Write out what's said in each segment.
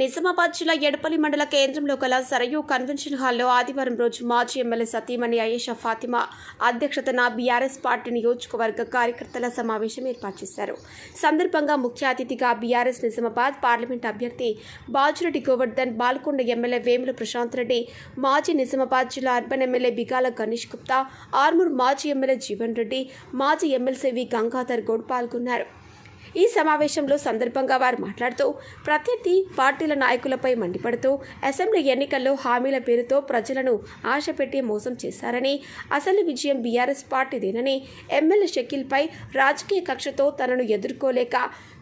నిజామాబాద్ జిల్లా ఎడపల్లి మండల కేంద్రంలో గల సరయూ కన్వెన్షన్ హాల్లో ఆదివారం రోజు మాజీ ఎమ్మెల్యే సతీమణి అయేషా ఫాతిమా అధ్యక్షతన బీఆర్ఎస్ పార్టీ నియోజకవర్గ కార్యకర్తల సమావేశం ఏర్పాటు చేశారు. సందర్భంగా ముఖ్య అతిథిగా బీఆర్ఎస్ నిజామాబాద్ పార్లమెంట్ అభ్యర్థి బాజురెడ్డి గోవర్ధన్ బాల్కొండ ఎమ్మెల్యే వేముల ప్రశాంత్ రెడ్డి మాజీ నిజామాబాద్ జిల్లా అర్బన్ ఎమ్మెల్యే బిగాల గణేష్ గుప్తా ఆర్మూర్ మాజీ ఎమ్మెల్యే జీవన్ రెడ్డి మాజీ ఎమ్మెల్సీవి గంగాధర్ గౌడ్ పాల్గొన్నారు. ఈ సమావేశంలో సందర్భంగా వారు మాట్లాడుతూ ప్రత్యర్థి పార్టీల నాయకులపై మండిపడుతూ అసెంబ్లీ ఎన్నికల్లో హామీల పేరుతో ప్రజలను ఆశపెట్టి మోసం చేశారని అసలు విజయం బీఆర్ఎస్ పార్టీదేనని ఎమ్మెల్యే షకీల్పై రాజకీయ కక్షతో తనను ఎదుర్కోలేక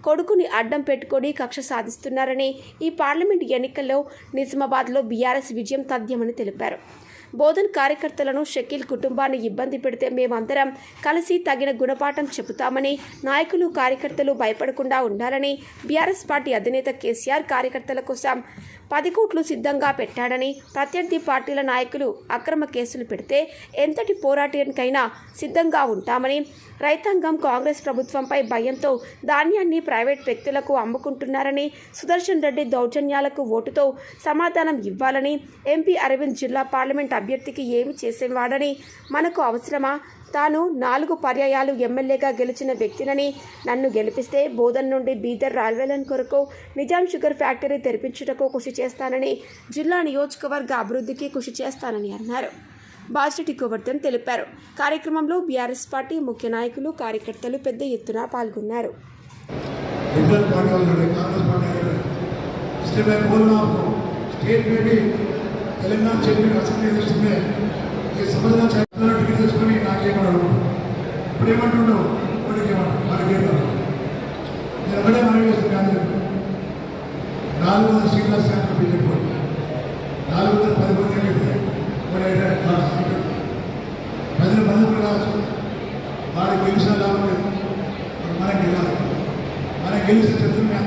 కొడుకుని అడ్డం పెట్టుకొని కక్ష సాధిస్తున్నారని ఈ పార్లమెంట్ ఎన్నికల్లో నిజామాబాద్లో బీఆర్ఎస్ విజయం తథ్యమని తెలిపారు. బోధన్ కార్యకర్తలను షకీల్ కుటుంబాన్ని ఇబ్బంది పెడితే మేమందరం కలిసి తగిన గుణపాఠం చెబుతామని నాయకులు కార్యకర్తలు భయపడకుండా ఉండాలని బీఆర్ఎస్ పార్టీ అధినేత కేసీఆర్ కార్యకర్తల కోసం పది కోట్లు సిద్ధంగా పెట్టాడని ప్రత్యర్థి పార్టీల నాయకులు అక్రమ కేసులు పెడితే ఎంతటి పోరాటానికైనా సిద్ధంగా ఉంటామని రైతాంగం కాంగ్రెస్ ప్రభుత్వంపై భయంతో ధాన్యాన్ని ప్రైవేట్ వ్యక్తులకు అమ్ముకుంటున్నారని సుదర్శన్ రెడ్డి దౌర్జన్యాలకు ఓటుతో సమాధానం ఇవ్వాలని ఎంపీ అరవింద్ జిల్లా పార్లమెంట్ అభ్యర్థికి ఏమి చేసేవాడని మనకు అవసరమా తాను నాలుగు పర్యాయాలు ఎమ్మెల్యేగా గెలిచిన వ్యక్తినని నన్ను గెలిపిస్తే బోధన్ నుండి బీదర్ రైల్వేలైన్ కొరకు నిజాం షుగర్ ఫ్యాక్టరీ తెరిపించుటకు కృషి చేస్తానని జిల్లా నియోజకవర్గ అభివృద్ధికి కృషి చేస్తానని అన్నారు బాజిరెడ్డి గోవర్ధన్ తెలిపారు కార్యక్రమంలో బీఆర్ఎస్ పార్టీ ముఖ్య నాయకులు కార్యకర్తలు పెద్ద ఎత్తున పాల్గొన్నారు इधर पार्टी वाले कांग्रेस पार्टी वाले इसलिए मैं बोल रहा हूँ स्टेट में भी తెలంగాణ చైర్మన్ అసెంబ్లీ తెలుసుకునే ఈ సంబంధం చైర్మన్ డిగ్రీ తెలుసుకుని నాకేమన్నాడు ఇప్పుడు ఏమంటుండో వాడికి మనకేమన్నా నేను ఒకటే మనవి చేస్తాను కానీ నాలుగు వందల సీట్ల స్థానంలో బీజేపీ నాలుగు వందల పది మంది అయితే వాడు అయితే ప్రజల మంది కూడా కావచ్చు. వాడికి గెలిచిన లాభం లేదు. మనకి గెలవాలి. మనకి గెలిచిన చెప్తున్నాం